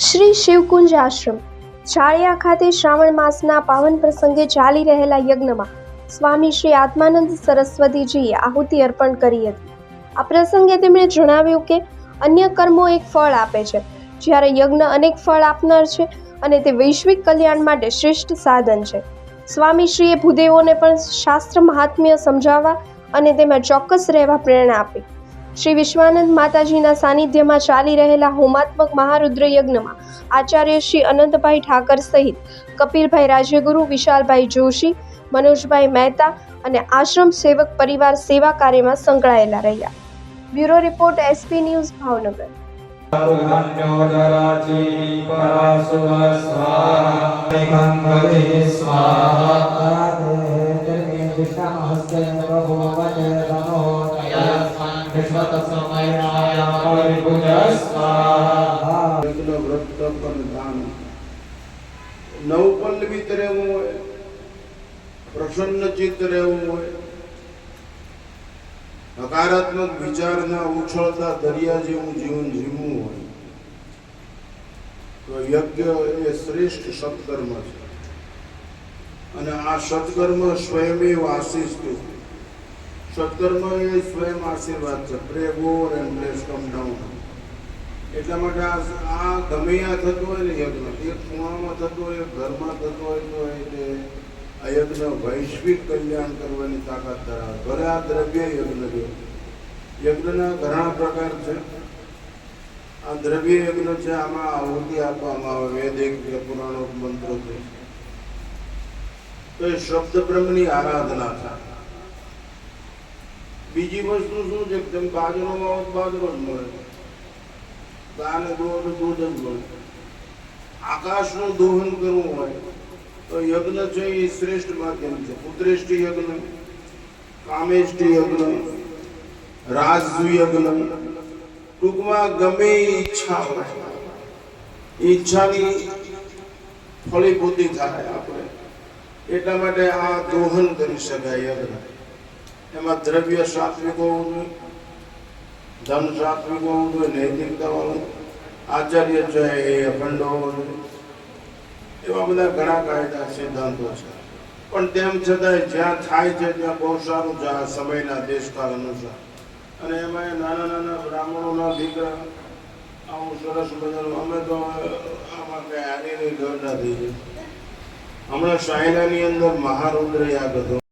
શ્રી શિવકુંજ આશ્રમ. ચાળિયા ખાતે શ્રાવણ માસના પાવન પ્રસંગે ચાલી રહેલા યજ્ઞમાં સ્વામી શ્રી આત્માનંદ સરસ્વતીજીએ આહુતિ અર્પણ કરી હતી. આ પ્રસંગે તેમણે જણાવ્યું કે, અન્ય કર્મો એક ફળ આપે છે. જ્યારે યજ્ઞ અનેક ફળ આપનાર છે અને તે વૈશ્વિક કલ્યાણ માટે શ્રેષ્ઠ સાધન છે. સ્વામીશ્રીએ ભૂદેવોને પણ શાસ્ત્ર મહાત્મ્ય સમજાવવા અને તેમાં ચોક્કસ રહેવા પ્રેરણા આપી. શ્રી વિશ્વાનંદ માતાજીના સાનિધ્યમાં ચાલી રહેલા હોમાત્મક મહારુદ્ર યજ્ઞમાં આચાર્ય શ્રી અનંતભાઈ ઠાકર સહિત કપિલભાઈ રાજ્યગુરુ વિશાલભાઈ જોશી મનોજભાઈ મહેતા અને આશ્રમ સેવક પરિવાર સેવા કાર્યમાં સંકળાયેલા રહ્યા bureau report SP news Bhavnagar સ્વાહા નવપલ્લવિત રહેવું હોય પ્રસન્ન ચિત્ત રહેવું હોય હકારાત્મક વિચારના ઉછળતા દરિયા જેવું જીવન જીવવું હોય તો યજ્ઞ એ શ્રેષ્ઠ સત્કર્મ છે અને આ સત્કર્મ સ્વયમેવ આશીષ સત્કર્મ એ સ્વયં આશીર્વાદ છે. Pray God and bless come down એટલા માટે આ ગમે આ થતું હોય ને યજ્ઞ એક કુવામાં થતું હોય ઘરમાં થતું હોય તો એટલે આ યજ્ઞ વૈશ્વિક કલ્યાણ કરવાની તાકાત ધરાવે. ભલે આ દ્રવ્ય યજ્ઞ છે. યજ્ઞના ઘણા પ્રકાર છે. આ દ્રવ્ય યજ્ઞ છે, આમાં આહુતિ આપવામાં આવે, વૈદિક કે પુરાણો મંત્રો છે. તો એ શબ્દ બ્રહ્મની આરાધના છે. બીજી વસ્તુ શું છે તમે બાજરો માં બાજરો જ મળે. ગાને દૂધ દૂધ જ મળે. આકાશનું દોહન કરવું હોય તો યજ્ઞ છે એ શ્રેષ્ઠ માધ્યમ છે. પુત્રેષ્ઠ યજ્ઞ, કામેષ્ઠ યજ્ઞ રાજુ ટૂંકમાં ગમે ઈચ્છા હોય. ઈચ્છાની ફળીભૂતિ થાય આપણે. એટલા માટે આ દોહન કરી શકાય યજ્ઞ. એમાં દ્રવ્ય સાત્વિક હોવું જોઈએ ધન સાત્વિક હોવું જોઈએ નૈતિકતા વાળું આચાર્ય છે, એ અખંડ હોવો એવા બધા ઘણા કાયદા સિદ્ધાંતો છે. પણ તેમ છતાંય જ્યાં થાય છે, ત્યાં બહુ સારું છે, આ સમયના દેશકાળ અનુસાર. અને એમાં નાના નાના બ્રાહ્મણોના દીકરા, આવું સરસ મજાનું, અમે તો આમાં કઈ હારી નહીં નથી હમણાં શાયલાની અંદર મહારુદ્ર યાદ હતો.